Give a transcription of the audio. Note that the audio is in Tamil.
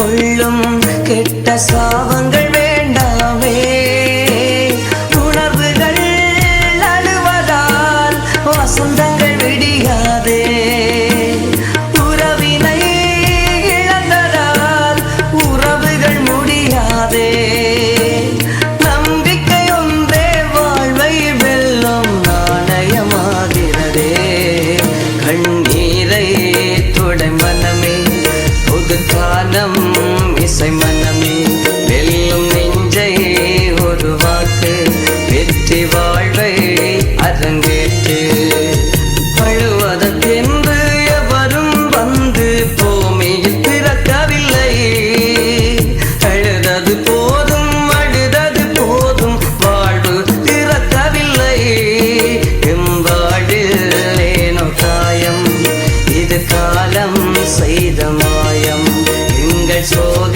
கொள்ளும் கெட்ட சாபங்கள் வேண்டாமே. உணர்வுகள் அழுவதால் வசந்த so